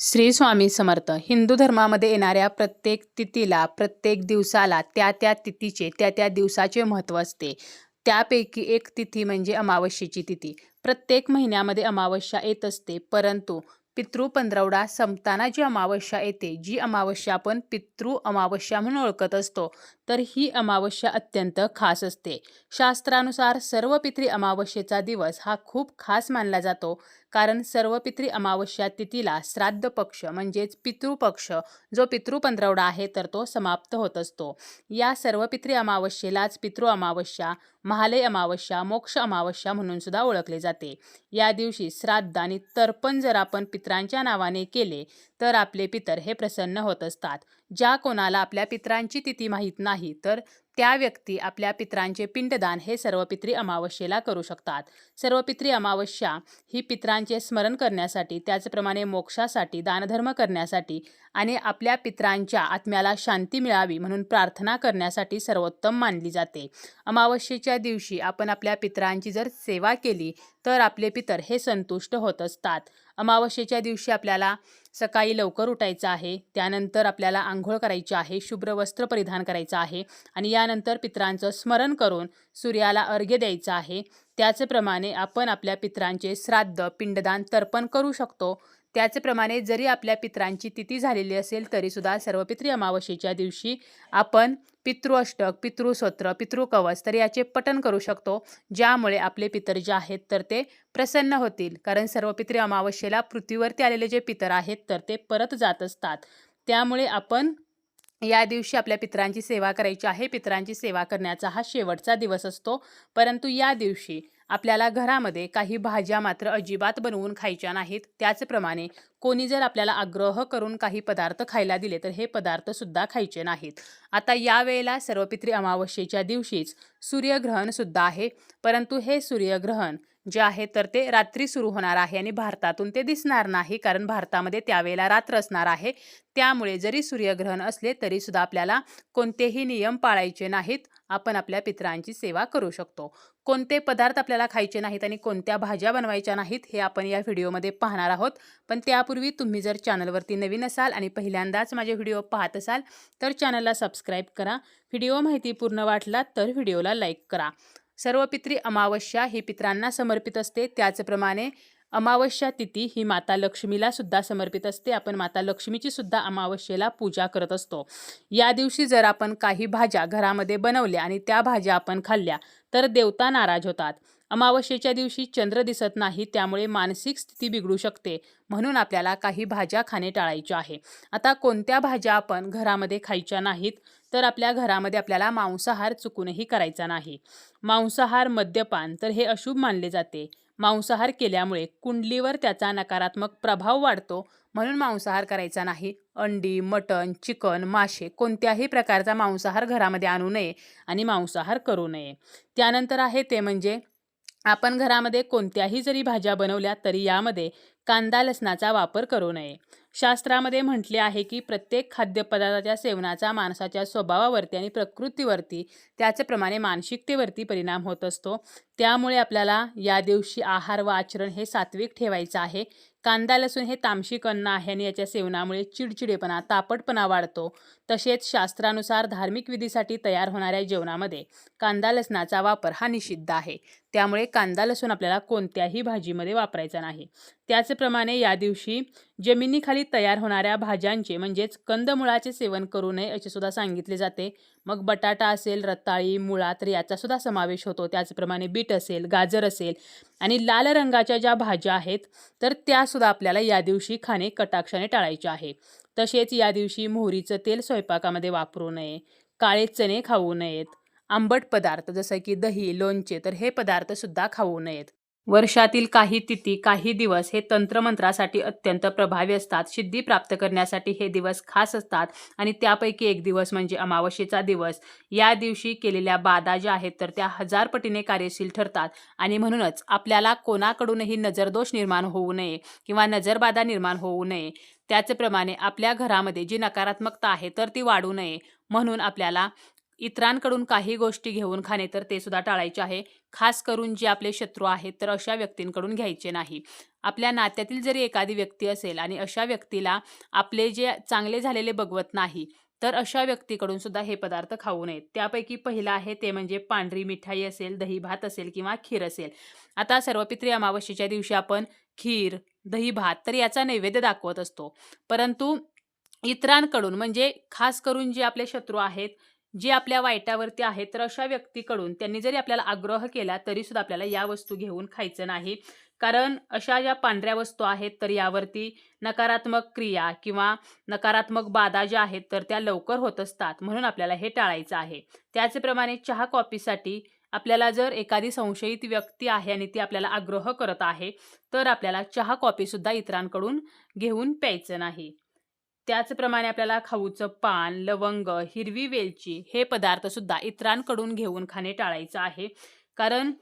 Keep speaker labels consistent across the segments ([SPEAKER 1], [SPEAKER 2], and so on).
[SPEAKER 1] श्री स्वामी समर्थ हिंदू धर्मामध्ये येणाऱ्या प्रत्येक तिथीला प्रत्येक दिवसाला त्या त्या तिथीचे त्या त्या दिवसाचे महत्त्व असते. त्यापैकी एक तिथी म्हणजे अमावस्येची तिथी. प्रत्येक महिन्यामध्ये अमावस्या येत असते परंतु पितृ पंधरवडा संपताना जी अमावस्या येते जी अमावस्या आपण पितृ अमावस्या म्हणून ओळखत असतो तर ही अमावस्या अत्यंत खास असते. शास्त्रानुसार सर्व पितृ अमावस्येचा दिवस हा खूप खास मानला जातो कारण सर्व पितृ अमावस्या तिथीला श्राद्ध पक्ष म्हणजेच पितृपक्ष जो पितृ पंधरवडा आहे तर तो समाप्त होत असतो. या सर्व पितृ अमावस्येलाच पितृ अमावस्या महालय अमावस्या मोक्ष अमावस्या म्हणून सुद्धा ओळखले जाते. या दिवशी श्राद्ध आणि तर्पण जर आपण पित्रांच्या नावाने केले तर आपले पितर हे प्रसन्न होत असतात. ज्या कोणाला आपल्या पित्रांची तिथी माहीत नाही तर त्या व्यक्ती आपल्या पित्रांचे पिंडदान हे सर्व पित्री अमावस्येला करू शकतात. सर्व पित्री अमावस्या ही पित्रांचे स्मरण करण्यासाठी त्याचप्रमाणे मोक्षासाठी दानधर्म करण्यासाठी आणि आपल्या पित्रांच्या आत्म्याला शांती मिळावी म्हणून प्रार्थना करण्यासाठी सर्वोत्तम मानली जाते. अमावस्येच्या दिवशी आपण आपल्या पित्रांची जर सेवा केली तर आपले पितर हे संतुष्ट होत असतात. अमावस्येच्या दिवशी आपल्याला सकाळी लवकर उठायचं आहे. त्यानंतर आपल्याला आंघोळ करायची आहे शुभ्र वस्त्र परिधान करायचं आहे आणि यानंतर पित्रांचं स्मरण करून सूर्याला अर्घ्य द्यायचं आहे. त्याचप्रमाणे आपण आपल्या पित्रांचे श्राद्ध पिंडदान तर्पण करू शकतो. त्याचप्रमाणे जरी आपल्या पित्रांची तिथी झालेली असेल तरीसुद्धा सर्व पित्री अमावस्येच्या दिवशी आपण पितृअष्टक पितृस्तोत्र पितृकवच तर याचे पठण करू शकतो ज्यामुळे आपले पितर जे आहेत तर ते प्रसन्न होतील. कारण सर्व पितृ अमावस्येला पृथ्वीवरती आलेले जे पितर आहेत तर ते परत जात असतात. त्यामुळे आपण या दिवशी आपल्या पितरांची सेवा करायची आहे. पितरांची सेवा करण्याचा हा शेवटचा दिवस असतो. परंतु या दिवशी आपल्याला घरामध्ये काही भाज्या मात्र अजिबात बनवून खायच्या नाहीत. त्याचप्रमाणे कोणी जर आपल्याला आग्रह करून काही पदार्थ खायला दिले तर हे पदार्थ सुद्धा खायचे नाहीत. आता यावेळेला सर्वपित्री अमावस्येच्या दिवशीच सूर्यग्रहण सुद्धा आहे. परंतु हे सूर्यग्रहण जे आहे तर ते रात्री सुरू होणार आहे आणि भारतातून ते दिसणार नाही कारण भारतामध्ये त्यावेळेला रात्र असणार आहे. त्यामुळे जरी सूर्यग्रहण असले तरी सुद्धा आपल्याला कोणतेही नियम पाळायचे नाहीत. आपण आपल्या पित्रांची सेवा करू शकतो. कोणते पदार्थ आपल्याला खायचे नाहीत आणि कोणत्या भाज्या बनवायच्या नाहीत हे आपण या व्हिडिओमध्ये पाहणार आहोत. पण त्या त्यापूर्वी तुम्ही जर चॅनलवरती नवीन असाल आणि पहिल्यांदाच माझे व्हिडिओ पाहत असाल तर चॅनलला सबस्क्राईब करा. व्हिडिओ माहिती पूर्ण वाटला तर व्हिडिओला लाईक करा. सर्व पित्री अमावस्या ही पित्रांना समर्पित असते. त्याचप्रमाणे अमावस्या तिथी ही माता लक्ष्मीला सुद्धा समर्पित असते. आपण माता लक्ष्मीची सुद्धा अमावस्येला पूजा करत असतो. या दिवशी जर आपण काही भाज्या घरामध्ये बनवल्या आणि त्या भाज्या आपण खाल्ल्या तर देवता नाराज होतात. अमावस्येच्या दिवशी चंद्र दिसत नाही त्यामुळे मानसिक स्थिती बिघडू शकते. म्हणून आपल्याला काही भाज्या खाणे टाळायच्या आहे. आता कोणत्या भाज्या आपण घरामध्ये खायच्या नाहीत तर आपल्या घरामध्ये आपल्याला मांसाहार चुकूनही करायचा नाही. मांसाहार मद्यपान तर हे अशुभ मानले जाते. मांसाहार केल्यामुळे कुंडलीवर त्याचा नकारात्मक प्रभाव वाढतो. म्हणून मांसाहार करायचा नाही. अंडी मटण चिकन मासे कोणत्याही प्रकारचा मांसाहार घरामध्ये आणू नये आणि मांसाहार करू नये. त्यानंतर आहे ते म्हणजे आपण घरामध्ये कोणत्याही जरी भाज्या बनवल्या तरी यामध्ये कांदा लसणाचा वापर करू नये. शास्त्रामध्ये म्हटले आहे की प्रत्येक खाद्यपदार्थाच्या सेवनाचा माणसाच्या स्वभावावरती आणि प्रकृतीवरती त्याचप्रमाणे मानसिकतेवरती परिणाम होत असतो. त्यामुळे आपल्याला या दिवशी आहार व आचरण हे सात्विक ठेवायचं आहे. कांदा लसूण हे तामशिक अन्न आहे आणि याच्या सेवनामुळे चिडचिडेपणा तापटपणा वाढतो. तसेच शास्त्रानुसार धार्मिक विधीसाठी तयार होणाऱ्या जेवणामध्ये कांदा लसणाचा वापर हा निषिद्ध आहे. त्यामुळे कांदा लसूण आपल्याला कोणत्याही भाजीमध्ये वापरायचा नाही. त्याचप्रमाणे या दिवशी जमिनीखाली तयार होणाऱ्या भाज्यांचे म्हणजेच कंदमुळाचे सेवन करू नये असे सुद्धा सांगितले जाते. मग बटाटा असेल रताळी मुळा तर याचासुद्धा समावेश होतो. त्याचप्रमाणे बीट असेल गाजर असेल आणि लाल रंगाच्या ज्या भाज्या आहेत तर त्यासुद्धा आपल्याला या दिवशी खाणे कटाक्षाने टाळायचे आहे. तसेच या दिवशी मोहरीचं तेल स्वयंपाकामध्ये वापरू नये काळे चणे खाऊ नयेत आंबट पदार्थ जसं की दही लोणचे तर हे पदार्थसुद्धा खाऊ नयेत. वर्षातील काही तिथी काही दिवस हे तंत्रमंत्रासाठी अत्यंत प्रभावी असतात. सिद्धी प्राप्त करण्यासाठी हे दिवस खास असतात आणि त्यापैकी एक दिवस म्हणजे अमावस्येचा दिवस. या दिवशी केलेल्या बाधा ज्या आहेत तर त्या हजार पटीने कार्यशील ठरतात आणि म्हणूनच आपल्याला कोणाकडूनही नजरदोष निर्माण होऊ नये किंवा नजरबाधा निर्माण होऊ नये. त्याचप्रमाणे आपल्या घरामध्ये जी नकारात्मकता आहे तर ती वाढू नये. म्हणून आपल्याला इतरांकडून काही गोष्टी घेऊन खाणे तर ते सुद्धा टाळायचे आहे. खास करून जे आपले शत्रू आहेत तर अशा व्यक्तींकडून घ्यायचे नाही. आपल्या नात्यातील जरी एखादी व्यक्ती असेल आणि अशा व्यक्तीला आपले जे चांगले झालेले बघवत नाही तर अशा व्यक्तीकडून सुद्धा हे पदार्थ खाऊ नयेत. त्यापैकी पहिलं आहे ते म्हणजे पांढरी मिठाई असेल दही भात असेल किंवा खीर असेल. आता सर्वपित्री अमावस्येच्या दिवशी आपण खीर दही भात तर याचा नैवेद्य दाखवत असतो. परंतु इतरांकडून म्हणजे खास करून जे आपले शत्रू आहेत जे आपल्या वाईटावरती आहेत तर अशा व्यक्तीकडून त्यांनी जरी आपल्याला आग्रह केला तरी सुद्धा आपल्याला या वस्तू घेऊन खायचं नाही. कारण अशा ज्या पांढऱ्या वस्तू आहेत तर यावरती नकारात्मक क्रिया किंवा नकारात्मक बाधा ज्या आहेत तर त्या लवकर होत असतात. म्हणून आपल्याला हे टाळायचं आहे. त्याचप्रमाणे चहा कॉफीसाठी आपल्याला जर एखादी संशयित व्यक्ती आहे आणि ती आपल्याला आग्रह करत आहे तर आपल्याला चहा कॉफीसुद्धा इतरांकडून घेऊन प्यायचं नाही. त्याचप्रमाणे आपल्याला खाऊचं पान लवंग हिरवी वेलची हे पदार्थ सुद्धा इतरांकडून घेऊन खाणे टाळायचं आहे. कारण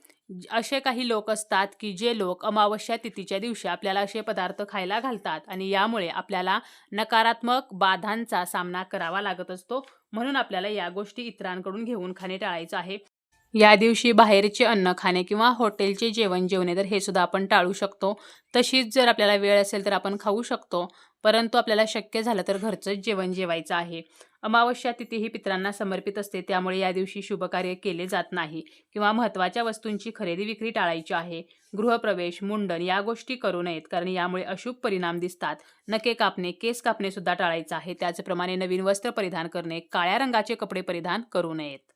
[SPEAKER 1] ज- असे काही लोक असतात की जे लोक अमावस्या तिथीच्या दिवशी आपल्याला असे पदार्थ खायला घालतात आणि यामुळे आपल्याला नकारात्मक बाधांचा सामना करावा लागत असतो. म्हणून आपल्याला या गोष्टी इतरांकडून घेऊन खाणे टाळायचं आहे. या दिवशी बाहेरचे अन्न खाणे किंवा हॉटेलचे जेवण जेवणे तर हे सुद्धा आपण टाळू शकतो. तशीच जर आपल्याला वेळ असेल तर आपण खाऊ शकतो. परंतु आपल्याला शक्य झालं तर घरचंच जेवण जेवायचं आहे. अमावस्या तिथी ही पितरांना समर्पित असते. त्यामुळे या दिवशी शुभकार्य केले जात नाही किंवा महत्त्वाच्या वस्तूंची खरेदी विक्री टाळायची आहे. गृहप्रवेश मुंडन या गोष्टी करू नयेत कारण यामुळे अशुभ परिणाम दिसतात. नके कापणे केस कापणे सुद्धा टाळायचं आहे. त्याचप्रमाणे नवीन वस्त्र परिधान करणे काळ्या रंगाचे कपडे परिधान करू नयेत.